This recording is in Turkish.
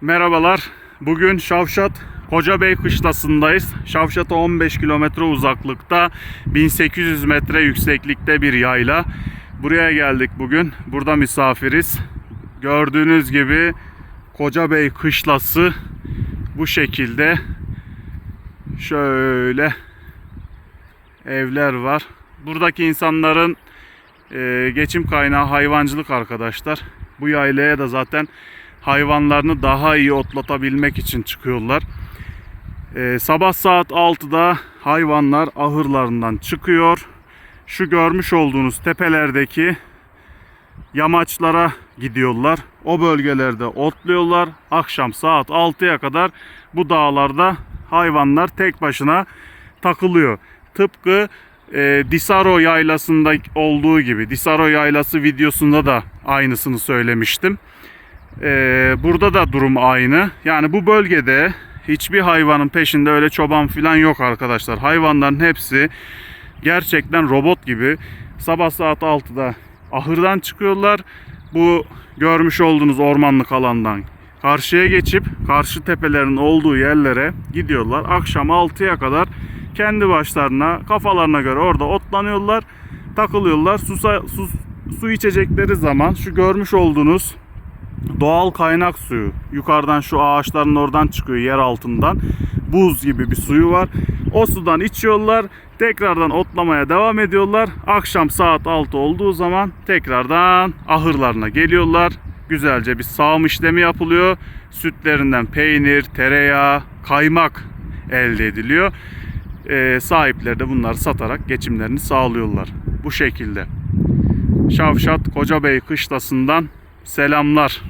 Merhabalar. Bugün Şavşat Kocabey kışlasındayız. Şavşat'a 15 kilometre uzaklıkta 1800 metre yükseklikte bir yayla. Buraya geldik bugün. Burada misafiriz. Gördüğünüz gibi Kocabey kışlası bu şekilde. Şöyle evler var. Buradaki insanların e, geçim kaynağı hayvancılık arkadaşlar. Bu yaylaya da zaten hayvanlarını daha iyi otlatabilmek için çıkıyorlar. E, sabah saat 6'da hayvanlar ahırlarından çıkıyor. Şu görmüş olduğunuz tepelerdeki yamaçlara gidiyorlar. O bölgelerde otluyorlar. Akşam saat 6'ya kadar bu dağlarda hayvanlar tek başına takılıyor. Tıpkı e, Disaro yaylasında olduğu gibi. Disaro yaylası videosunda da aynısını söylemiştim. E, burada da durum aynı. Yani bu bölgede hiçbir hayvanın peşinde öyle çoban falan yok arkadaşlar. Hayvanların hepsi gerçekten robot gibi sabah saat 6'da ahırdan çıkıyorlar. Bu görmüş olduğunuz ormanlık alandan karşıya geçip karşı tepelerin olduğu yerlere gidiyorlar. Akşam 6'ya kadar kendi başlarına kafalarına göre orada otlanıyorlar. Takılıyorlar. Susa, su, su içecekleri zaman şu görmüş olduğunuz doğal kaynak suyu. Yukarıdan şu ağaçların oradan çıkıyor yer altından. Buz gibi bir suyu var. O sudan içiyorlar. Tekrardan otlamaya devam ediyorlar. Akşam saat 6 olduğu zaman tekrardan ahırlarına geliyorlar. Güzelce bir sağım işlemi yapılıyor. Sütlerinden peynir tereyağı kaymak elde ediliyor. Ee, sahipleri de bunları satarak geçimlerini sağlıyorlar. Bu şekilde. Şavşat Kocabey kışlasından selamlar